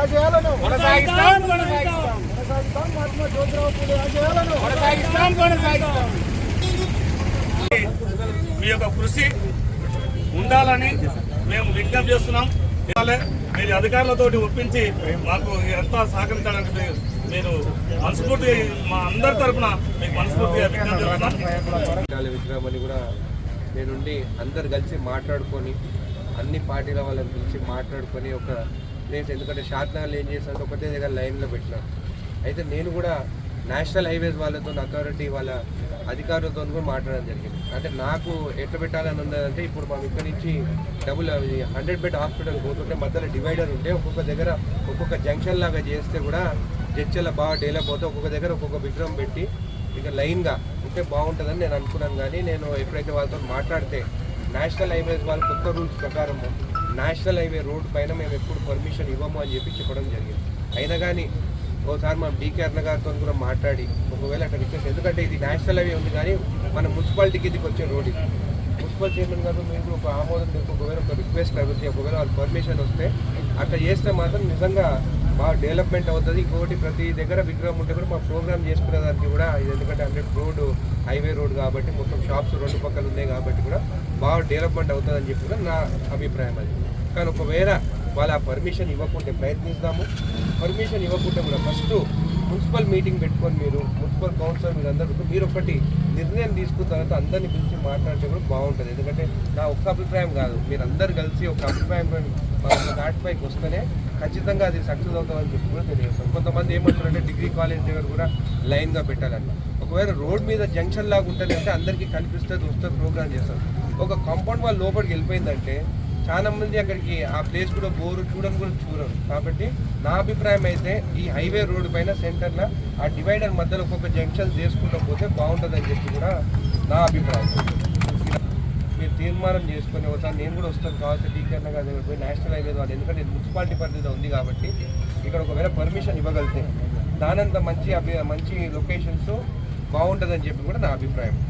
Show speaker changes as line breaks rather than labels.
ఆశయాలను.
కొనసాగిస్తాం కొనసాగిస్తాం.
కొనసాగిస్తాం మహాత్మా జ్యోతిరావు పూలే ఆశయాలను.
కొనసాగిస్తాం కొనసాగిస్తాం. మీ యొక్క కృషి ఉండాలని మేము విజ్ఞప్తి చేస్తున్నాం. ఇవాళే మీరు అధికారులతోటి ఒప్పించి మాకు ఎంత సహకరించడానికి మీరు మనస్ఫూర్తిగా మా అందరి తరపున మీకు మనస్ఫూర్తిగా విజ్ఞప్తి చేస్తున్నాం.
విగ్రహం అని కూడా నేనుండి అందరు కలిసి మాట్లాడుకొని అన్ని పార్టీల వాళ్ళని పిలిచి మాట్లాడుకొని ఒక ప్లేస్ ఎందుకంటే షాద్నగర్లో ఏం చేశారంటే ఒకటే దగ్గర లైన్లో పెట్టినారు. అయితే నేను కూడా నేషనల్ హైవేస్ వాళ్ళతో అథారిటీ వాళ్ళ అధికారులతో కూడా మాట్లాడడం జరిగింది. అంటే నాకు ఎట్లా పెట్టాలని ఉన్నదంటే ఇప్పుడు మనం ఇక్కడ నుంచి డబుల్ హండ్రెడ్ బెడ్ హాస్పిటల్ పోతుంటే మధ్యలో డివైడర్ ఉంటే ఒక్కొక్క దగ్గర ఒక్కొక్క జంక్షన్ లాగా చేస్తే కూడా జడ్చల బాగా డెవలప్ అవుతే ఒక్కొక్క దగ్గర ఒక్కొక్క విగ్రహం పెట్టి ఇక లైన్గా ఉంటే బాగుంటుందని నేను అనుకున్నాను. కానీ నేను ఎప్పుడైతే వాళ్ళతో మాట్లాడితే నేషనల్ హైవేస్ వాళ్ళు కొత్త రూల్స్ ప్రకారము నేషనల్ హైవే రోడ్ పైన మేము ఎప్పుడు పర్మిషన్ ఇవ్వము అని చెప్పి చెప్పడం జరిగింది. అయినా కానీ ఒకసారి మనం డీకే అన్న గారితో కూడా మాట్లాడి ఒకవేళ అక్కడ రిక్వెస్ట్ ఎందుకంటే ఇది నేషనల్ హైవే ఉంది కానీ మన మున్సిపాలిటీ కిందకి వచ్చే రోడ్ ఇది. మున్సిపల్ చైర్మన్ గారు మీరు ఒక ఆమోదం ఒకవేళ ఒక రిక్వెస్ట్ అడిగితే ఒకవేళ వాళ్ళ పర్మిషన్ వస్తే అట్లా చేస్తే మాత్రం నిజంగా బాగా డెవలప్మెంట్ అవుతుంది. ఇంకొకటి ప్రతి దగ్గర విగ్రహం ఉంటే కూడా మా ప్రోగ్రామ్ చేసుకునే దానికి కూడా ఇది ఎందుకంటే హండ్రెడ్ రోడ్ హైవే రోడ్ కాబట్టి మొత్తం షాప్స్ రెండు పక్కలు ఉన్నాయి కాబట్టి కూడా బాగా డెవలప్మెంట్ అవుతుంది అని చెప్పి కూడా నా అభిప్రాయం అది. కానీ ఒకవేళ వాళ్ళ పర్మిషన్ ఇవ్వకుంటే ప్రయత్నిస్తాము పర్మిషన్ ఇవ్వకుంటే కూడా ఫస్ట్ మున్సిపల్ మీటింగ్ పెట్టుకొని మీరు మున్సిపల్ కౌన్సిలర్ మీరు అందరూ మీరు ఒకటి నిర్ణయం తీసుకున్న తర్వాత అందరిని పిలిచి మాట్లాడితే కూడా బాగుంటుంది. ఎందుకంటే నా ఒక్క అభిప్రాయం కాదు. మీరు అందరు కలిసి ఒక అభిప్రాయం దాటిపైకి వస్తేనే ఖచ్చితంగా అది సక్సెస్ అవుతామని చెప్పి కూడా తెలియజేస్తాం. కొంతమంది ఏమంటారంటే డిగ్రీ కాలేజ్ దగ్గర కూడా లైన్గా పెట్టాలన్న ఒకవేళ రోడ్ మీద జంక్షన్ లాగా ఉంటుంది అంటే అందరికీ కనిపిస్తుంది వస్తే ప్రోగ్రామ్ చేస్తారు ఒక కాంపౌండ్ వాళ్ళ లోపలికి వెళ్ళిపోయిందంటే చాలా మంది అక్కడికి ఆ ప్లేస్ కూడా బోరు చూడని కూడా చూడరు. కాబట్టి నా అభిప్రాయం అయితే ఈ హైవే రోడ్డు పైన సెంటర్లో ఆ డివైడర్ మధ్యలో ఒక్కొక్క జంక్షన్ చేసుకుంటూ పోతే బాగుంటుందని చెప్పి కూడా నా అభిప్రాయం. మీరు తీర్మానం చేసుకొని ఒకసారి నేను కూడా వస్తాను కావాల్సి టీచర్న కాదు పోయి నేషనల్ హైవే వాళ్ళు. ఎందుకంటే మున్సిపాలిటీ పరిధిలో ఉంది కాబట్టి ఇక్కడ ఒకవేళ పర్మిషన్ ఇవ్వగలిగితే దానంత మంచి అభి మంచి లొకేషన్స్ బాగుంటుందని చెప్పి కూడా నా అభిప్రాయం.